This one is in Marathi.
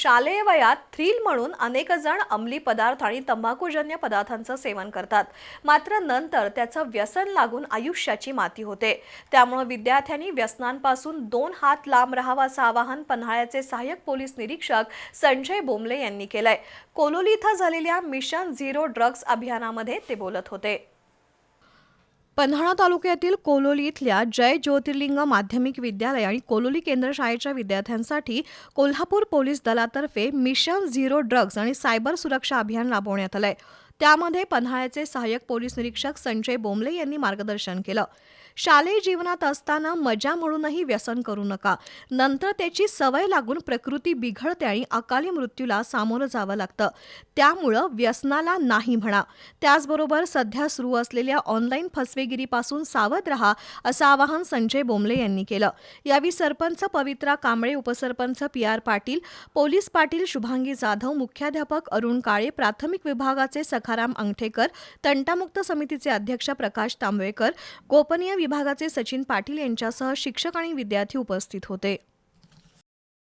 शालेय वयात थ्रिल म्हणून अनेक जण अंमली पदार्थ आणि तंबाखूजन्य पदार्थांचं सेवन करतात. मात्र नंतर त्याचं व्यसन लागून आयुष्याची माती होते. त्यामुळे विद्यार्थ्यांनी व्यसनांपासून दोन हात लांब राहावा असं आवाहन पन्हाळ्याचे सहाय्यक पोलीस निरीक्षक संजय बोमले यांनी केलंय. कोलोली इथं झालेल्या मिशन झिरो ड्रग्ज अभियानामध्ये ते बोलत होते. पन्हाळा तालुक्यातील कोलोली इथल्या जय ज्योतिर्लिंग माध्यमिक विद्यालय आणि कोलोली केंद्र शाळेच्या विद्यार्थ्यांसाठी कोल्हापूर पोलीस दलातर्फे मिशन झिरो ड्रग्ज आणि सायबर सुरक्षा अभियान राबवण्यात आलंय. त्यामध्ये पन्हाळ्याचे सहाय्यक पोलीस निरीक्षक संजय बोंबले यांनी मार्गदर्शन केलं. शालेय जीवनात असताना मजा म्हणूनही व्यसन करू नका. नंतर त्याची सवय लागून प्रकृती बिघडते आणि अकाली मृत्यूला सामोरं जावं लागतं. त्यामुळं व्यसनाला नाही म्हणा. त्याचबरोबर सध्या सुरू असलेल्या ऑनलाईन फसवेगिरीपासून सावध रहा असं आवाहन संजय बोंबले यांनी केलं. यावेळी सरपंच पवित्रा कांबळे उपसरपंच P R Patil police Patil Shubhangi Jadhav मुख्याध्यापक अरुण काळे प्राथमिक विभागाचे सखाराम अंगठेकर तंटामुक्त समितीचे अध्यक्ष प्रकाश तांबवेकर गोपनीय विभागाचे सचिन पाटील यांच्यासह शिक्षक आणि विद्यार्थी उपस्थित होते.